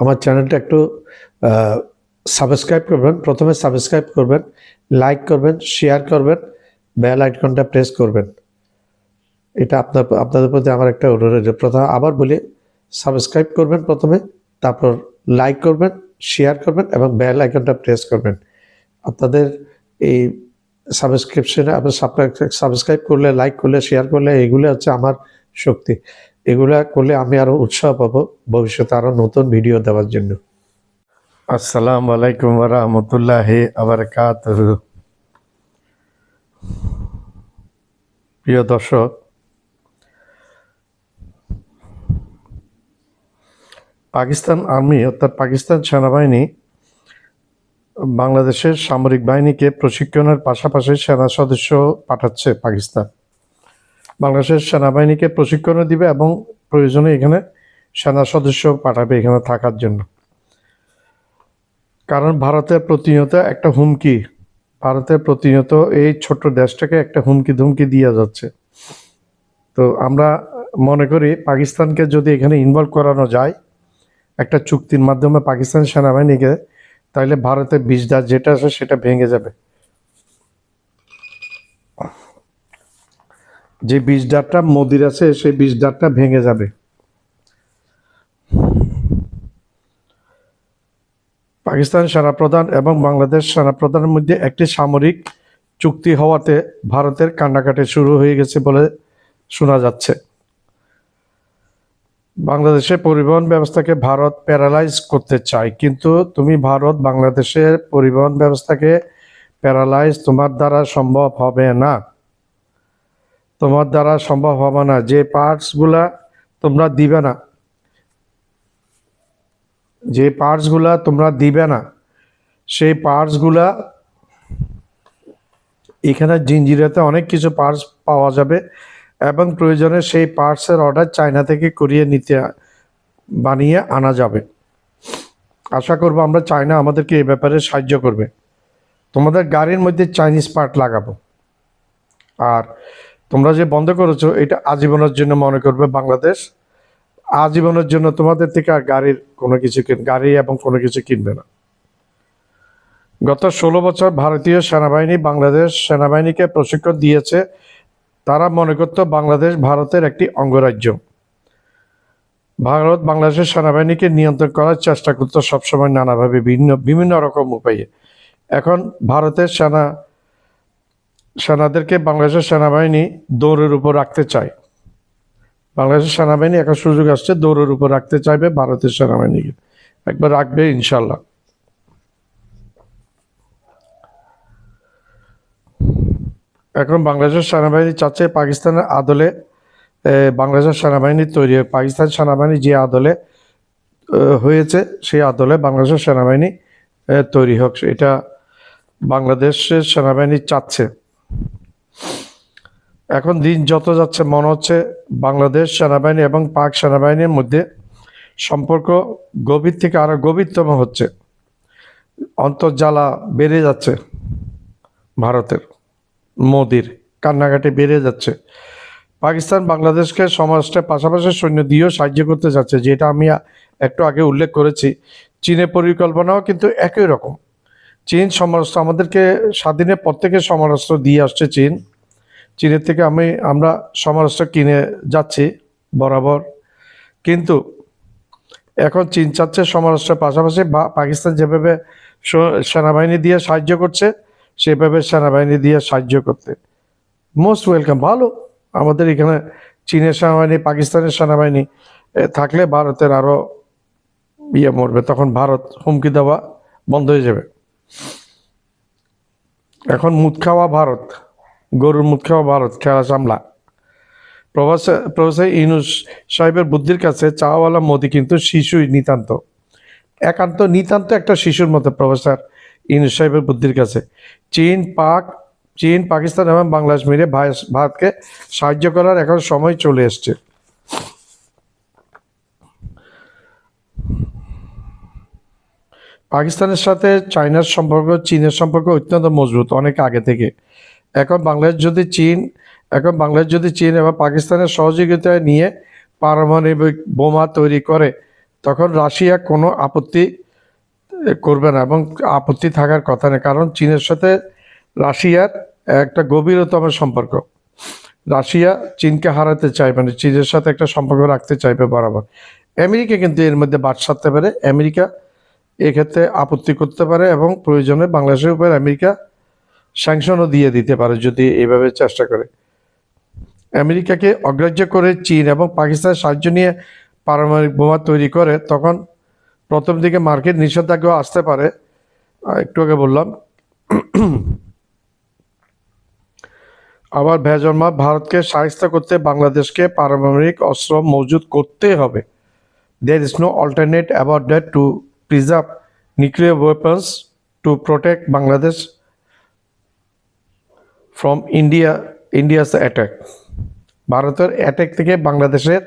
আমার চ্যানেলটা একটু সাবস্ক্রাইব করবেন। প্রথমে সাবস্ক্রাইব করবেন লাইক করবেন শেয়ার করবেন বেল আইকনটা প্রেস করবেন। এটা আপনার, আপনাদের প্রতি আমার একটা অনুরোধ প্রথম আবার বলি সাবস্ক্রাইব করবেন প্রথমে, তারপর লাইক করবেন শেয়ার করবেন এবং বেল আইকনটা প্রেস করবেন। আপনাদের এই সাবস্ক্রিপশনে আপনার সাবস্ক্রাইব করলে লাইক করলে শেয়ার করলে, এগুলো হচ্ছে আমার শক্তি। এগুলা করলে আমি আরও উৎসাহ পাবো ভবিষ্যতে আরও নতুন ভিডিও দেওয়ার জন্য। আসসালামু আলাইকুম রহমতুল্লাহ আবার প্রিয় দর্শক, পাকিস্তান আর্মি অর্থাৎ পাকিস্তান সেনাবাহিনী বাংলাদেশের সামরিক বাহিনীকে প্রশিক্ষণের পাশাপাশি সেনা সদস্য পাঠাচ্ছে পাকিস্তান। বাংলাদেশের সেনাবাহিনীকে প্রশিক্ষণও দিবে এবং প্রয়োজনে এখানে সেনা সদস্য পাঠাবে এখানে থাকার জন্য। কারণ ভারতের প্রতিনিয়ত একটা হুমকি, ভারতের প্রতিনিয়ত এই ছোট্ট দেশটাকে একটা হুমকি ধুমকি দিয়ে যাচ্ছে। তো আমরা মনে করি পাকিস্তানকে যদি এখানে ইনভলভ করানো যায়, একটা চুক্তির মাধ্যমে পাকিস্তান সেনাবাহিনীকে তাহলে ভারতের বিষদার যেটা আছে সেটা ভেঙে যাবে। যে বিষদারটা মোদির আছে, সেই বিষদারটা ভেঙে যাবে। পাকিস্তান সেনাপ্রধান এবং বাংলাদেশ সেনাপ্রধানের মধ্যে একটি সামরিক চুক্তি হওয়াতে ভারতের কান্নাকাটি শুরু হয়ে গেছে বলে শোনা যাচ্ছে। বাংলাদেশের পরিবহন ব্যবস্থাকে ভারত প্যারালাইজ করতে চায়, কিন্তু তুমি ভারত বাংলাদেশের পরিবহন ব্যবস্থাকে প্যারালাইজ তোমার দ্বারা সম্ভব হবে না। তোমার দ্বারা সম্ভব হবে না। যে পার্টসগুলা তোমরা দিবে না, যে পার্টসগুলা তোমরা দিবে না, সেই পার্টসগুলা এখানে জিঞ্জিরাতে অনেক কিছু পার্টস পাওয়া যাবে এবং প্রয়োজনে সেই পার্টসের অর্ডার চায়না থেকে করিয়ে নিতে বানিয়ে আনা যাবে। আশা করব আমরা চায়না আমাদেরকে এই ব্যাপারে সাহায্য করবে। তোমাদের গাড়ির মধ্যে চাইনিজ পার্ট লাগাবো। আর তোমরা যে বন্ধ করেছ, এটা আজীবনের জন্য মনে করবে বাংলাদেশ। আজীবনের জন্য তোমাদের থেকে আর গাড়ির কোনো কিছু গাড়ি এবং কোনো কিছু কিনবে না। গত ষোলো বছর ভারতীয় সেনাবাহিনী বাংলাদেশ সেনাবাহিনীকে প্রশিক্ষণ দিয়েছে। তারা মনে করত বাংলাদেশ ভারতের একটি অঙ্গরাজ্য। ভারত বাংলাদেশের সেনাবাহিনীকে নিয়ন্ত্রণ করার চেষ্টা করত সবসময় নানাভাবে বিভিন্ন বিভিন্ন রকম উপায়ে। এখন ভারতের সেনা সেনাদেরকে বাংলাদেশের সেনাবাহিনী দৌড়ের উপর রাখতে চায়। বাংলাদেশের সেনাবাহিনী এখন সুযোগ আসছে, দৌড়ের উপর রাখতে চাইবে ভারতের সেনাবাহিনীকে। একবার রাখবে ইনশাল্লাহ এখন বাংলাদেশের সেনাবাহিনী চাচ্ছে পাকিস্তানের আদলে বাংলাদেশের সেনাবাহিনী তৈরি হয় পাকিস্তান সেনাবাহিনী যে আদলে হয়েছে, সেই আদলে বাংলাদেশের সেনাবাহিনী তৈরি হোক। এটা বাংলাদেশের সেনাবাহিনী চাচ্ছে। এখন দিন যত যাচ্ছে, মনে হচ্ছে বাংলাদেশ সেনাবাহিনী এবং পাক সেনাবাহিনীর মধ্যে সম্পর্ক গভীর থেকে আরও গভীরতম হচ্ছে। অন্তর্জালা বেড়ে যাচ্ছে ভারতের, মোদির কান্নাকাটি বেড়ে যাচ্ছে। পাকিস্তান বাংলাদেশকে সমাজটা পাশাপাশি সৈন্য দিয়েও সাহায্য করতে যাচ্ছে, যেটা আমি একটু আগে উল্লেখ করেছি। চীনের পরিকল্পনাও কিন্তু একই রকম। চীন সমরাস্ত্র, আমাদেরকে স্বাধীনের পর থেকে সমরাস্ত্র দিয়ে আসছে চীন। চীনের থেকে আমি, আমরা সমরাস্ত্র কিনে যাচ্ছি, বরাবর। কিন্তু এখন চীন চাচ্ছে সমরাস্ত্রের পাশাপাশি পাকিস্তান যেভাবে সেনাবাহিনী দিয়ে সাহায্য করছে, সেভাবে সেনাবাহিনী দিয়ে সাহায্য করতে। মোস্ট ওয়েলকাম ভালো। আমাদের এখানে চীনের সেনাবাহিনী, পাকিস্তানের সেনাবাহিনী থাকলে ভারতের আরও ইয়ে মরবে। তখন ভারত হুমকি দেওয়া বন্ধ হয়ে যাবে। এখন মুদ খাওয়া ভারত। গরুর মুখ খাওয়া ভারত, খেলা সামলা। প্রফেসর প্রফেসর ইনুস সাহেবের বুদ্ধির কাছে চাওয়ালা মোদি কিন্তু শিশুই নিতান্ত। একান্ত নিতান্ত একটা শিশুর মতো প্রফেসর ইনুস সাহেবের বুদ্ধির কাছে। চীন, পাক, চীন, পাকিস্তান এবং বাংলাদেশ মিলে ভারতকে সাহায্য করার এখন সময় চলে এসছে। পাকিস্তানের সাথে চায়নার সম্পর্ক, চীনের সম্পর্ক অত্যন্ত মজবুত অনেক আগে থেকে। এখন বাংলাদেশ যদি চীন, এখন বাংলাদেশ যদি চীন এবং পাকিস্তানের সহযোগিতায় নিয়ে পারমাণবিক বোমা তৈরি করে, তখন রাশিয়া কোনো আপত্তি করবে না এবং আপত্তি থাকার কথা নেই। কারণ চীনের সাথে রাশিয়ার একটা গভীরতম সম্পর্ক। রাশিয়া চীনকে হারাতে চাইবে মানে চীনের সাথে একটা সম্পর্ক রাখতে চাইবে বরাবর। আমেরিকা কিন্তু এর মধ্যে বাদ সাধতে পারে। আমেরিকা এক্ষেত্রে আপত্তি করতে পারে এবং প্রয়োজনে বাংলাদেশের উপর আমেরিকা স্যাংশনও দিয়ে দিতে পারে যদি এভাবে চেষ্টা করে। আমেরিকাকে অগ্রাহ্য করে চীন এবং পাকিস্তানের সাহায্য নিয়ে পারমাণবিক বোমা তৈরি করে, তখন প্রথম দিকে মার্কেট নিষেধাজ্ঞা আসতে পারে। একটু আগে বললাম। আবার ভেজন্মা ভারতকে সাহিত্য করতে বাংলাদেশকে পারমাণবিক অস্ত্র মজুদ করতে হবে। There is no alternate about that to preserve nuclear weapons to protect Bangladesh from India India's attack. ভারতের অ্যাটাক থেকে বাংলাদেশের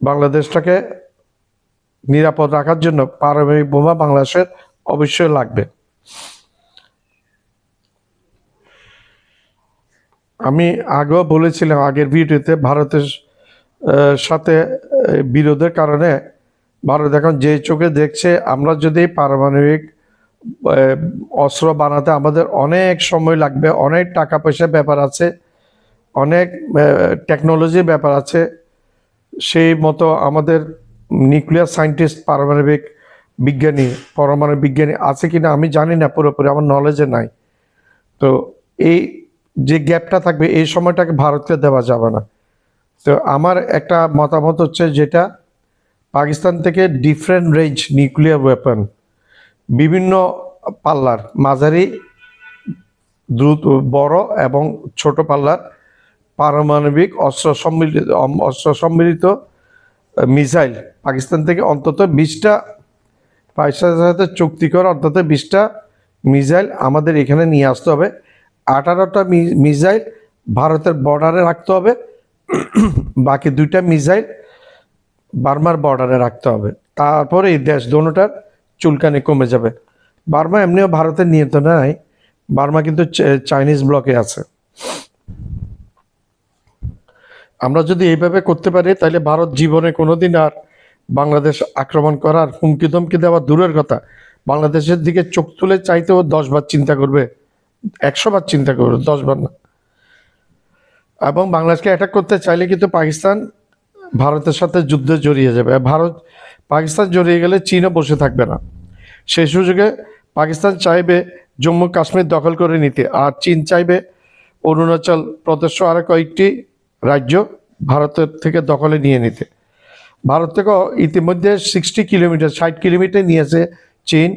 বাংলাদেশটাকে নিরাপদ রাখার জন্য পারমাণবিক বোমা বাংলাদেশের অবশ্যই লাগবে আমি আগেও বলেছিলাম আগের ভিডিওতে ভারতের সাথে বিরোধের কারণে ভারত এখন যে চোখে দেখছে, আমরা যদি পারমাণবিক অস্ত্র বানাতে আমাদের অনেক সময় লাগবে, অনেক টাকা পয়সার ব্যাপার আছে, অনেক টেকনোলজির ব্যাপার আছে। সেই মতো আমাদের নিউক্লিয়ার সায়েন্টিস্ট পারমাণবিক বিজ্ঞানী, পরমাণু বিজ্ঞানী আছে কিনা আমি জানি না, পুরোপুরি আমার নলেজে নাই। তো এই যে গ্যাপটা থাকবে, এই সময়টাকে ভারতকে দেওয়া যাবে না। তো আমার একটা মতামত হচ্ছে যেটা, পাকিস্তান থেকে ডিফারেন্ট রেঞ্জ নিউক্লিয়ার ওয়েপন বিভিন্ন পাল্লার মাঝারি, দ্রুত বড় এবং ছোট পাল্লার পারমাণবিক অস্ত্র সম্মিলিত অস্ত্র সম্মিলিত মিসাইল। পাকিস্তান থেকে অন্তত বিশটা পাকিস্তানের সাথে চুক্তি করে অন্তত বিশটা মিসাইল আমাদের এখানে নিয়ে আসতে হবে। আঠারোটা মিসাইল ভারতের বর্ডারে রাখতে হবে। বাকি দুইটা মিসাইল বার্মার বর্ডারে রাখতে হবে। তারপরে এই দেশ দোনোটার চুলকানি কমে যাবে। বার্মা এমনিও ভারতের নাই বার্মা কিন্তু চাইনিজ ব্লকে আছে। আমরা যদি এইভাবে করতে পারি, তাহলে ভারত জীবনে কোনোদিন আর বাংলাদেশ আক্রমণ করার হুমকি ধমকি দেওয়া দূরের কথা। বাংলাদেশের দিকে চোখ তুলে চাইতেও দশ বার চিন্তা করবে একশো বার চিন্তা করবে দশ বার না। এবং বাংলাদেশকে অ্যাটাক করতে চাইলে কিন্তু পাকিস্তান ভারতের সাথে যুদ্ধে জড়িয়ে যাবে। ভারত, পাকিস্তান জড়িয়ে গেলে চীনও বসে থাকবে না। সেই সুযোগে পাকিস্তান চাইবে জম্মু কাশ্মীর দখল করে নিতে আর চীন চাইবে অরুণাচল প্রদেশ আরও কয়েকটি রাজ্য ভারতের থেকে দখলে নিয়ে নিতে। ভারত থেকেও ইতিমধ্যে সিক্সটি কিলোমিটার, ষাট কিলোমিটার নিয়েছে চীন,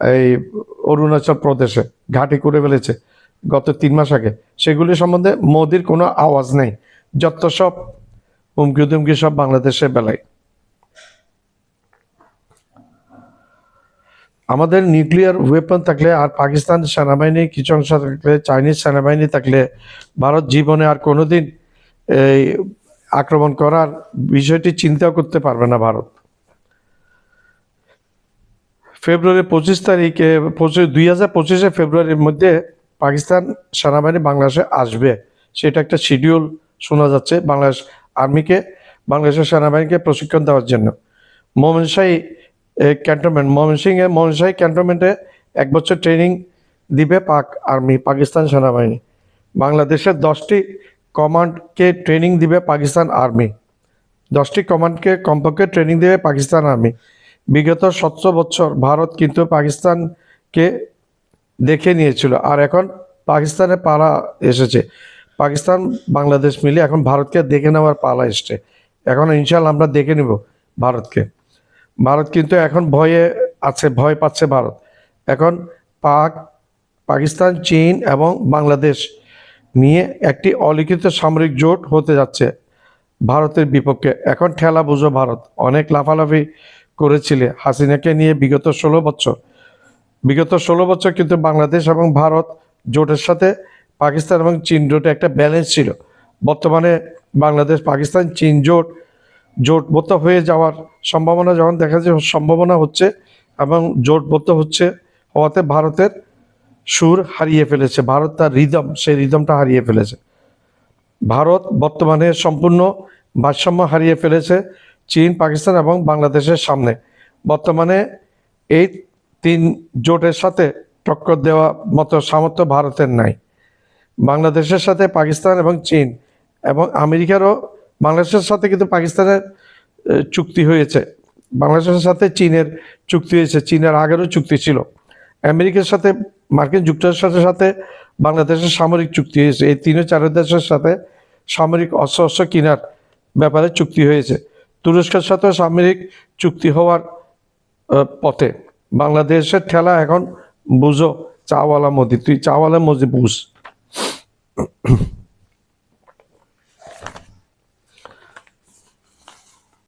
এই অরুণাচল প্রদেশে, ঘাঁটি করে ফেলেছে গত তিন মাস আগে। সেগুলি সম্বন্ধে মোদির কোনো আওয়াজ নেই। যত সব হুমকি দুমকি সব বাংলাদেশের বেলায়। আমাদের নিউক্লিয়ার ওয়েপন থাকলে আর পাকিস্তান সেনাবাহিনী কিছু অংশ থাকলে চাইনিজ সেনাবাহিনী থাকলে, ভারত জীবনে আর কোনোদিন এই আক্রমণ করার বিষয়টি চিন্তাও করতে পারবে না ভারত। ফেব্রুয়ারি পঁচিশ তারিখে, পঁচিশ, দুই হাজার পঁচিশে ফেব্রুয়ারির মধ্যে পাকিস্তান সেনাবাহিনী বাংলাদেশে আসবে। সেটা একটা শিডিউল শোনা যাচ্ছে বাংলাদেশ আর্মিকে বাংলাদেশের সেনাবাহিনীকে প্রশিক্ষণ দেওয়ার জন্য। মোমেন মোমেনশাহী ক্যান্টনমেন্ট ময়মনসিংহে ময়মনশাহী ক্যান্টনমেন্টে এক বছর ট্রেনিং দিবে পাক আর্মি পাকিস্তান সেনাবাহিনী। বাংলাদেশের দশটি কমান্ডকে ট্রেনিং দিবে পাকিস্তান আর্মি দশটি কমান্ডকে কমপক্ষে ট্রেনিং দেবে পাকিস্তান আর্মি বিগত সতেরো বছর ভারত কিন্তু পাকিস্তানকে দেখে নিয়েছিল। আর এখন পাকিস্তানে পালা এসেছে। পাকিস্তান, বাংলাদেশ মিলে এখন ভারতকে দেখে নেওয়ার পালা এসছে। এখন ইনশাল্লাহ আমরা দেখে নিব ভারতকে। ভারত কিন্তু এখন ভয়ে আছে, ভয় পাচ্ছে ভারত। এখন পাক, পাকিস্তান, চীন এবং বাংলাদেশ নিয়ে একটি অলিখিত সামরিক জোট হতে যাচ্ছে ভারতের বিপক্ষে। এখন ঠেলা বুঝো ভারত, অনেক লাফালাফি করেছিলে হাসিনাকে নিয়ে বিগত ষোলো বছর। বিগত ষোলো বছর কিন্তু বাংলাদেশ এবং ভারত জোটের সাথে পাকিস্তান এবং চীন জোটে একটা ব্যালেন্স ছিল। বর্তমানে বাংলাদেশ পাকিস্তান চীন জোট জোটবদ্ধ হয়ে যাওয়ার সম্ভাবনা যখন দেখা যায়, সম্ভাবনা হচ্ছে এবং জোটবদ্ধ হচ্ছে হওয়াতে ভারতের সুর হারিয়ে ফেলেছে। ভারত তার রিদম সেই রিদমটা হারিয়ে ফেলেছে। ভারত বর্তমানে সম্পূর্ণ ভারসাম্য হারিয়ে ফেলেছে চীন, পাকিস্তান এবং বাংলাদেশের সামনে। বর্তমানে এই তিন জোটের সাথে টক্কর দেওয়া মতো সামর্থ্য ভারতের নাই। বাংলাদেশের সাথে পাকিস্তান এবং চীন এবং আমেরিকারও বাংলাদেশের সাথে কিন্তু পাকিস্তানের চুক্তি হয়েছে। বাংলাদেশের সাথে চীনের চুক্তি হয়েছে। চীনের আগেরও চুক্তি ছিল। আমেরিকার সাথে, মার্কিন যুক্তরাষ্ট্রের সাথে বাংলাদেশের সামরিক চুক্তি হয়েছে। এই তিন চার দেশের সাথে সামরিক অস্ত্র অস্ত্র কেনার ব্যাপারে চুক্তি হয়েছে। তুরস্কের সাথে সামরিক চুক্তি হওয়ার পথে। বাংলাদেশের ঠেলা এখন বুঝো, চাওয়ালা মোদি। তুই চাওয়ালা মোদি বুঝ।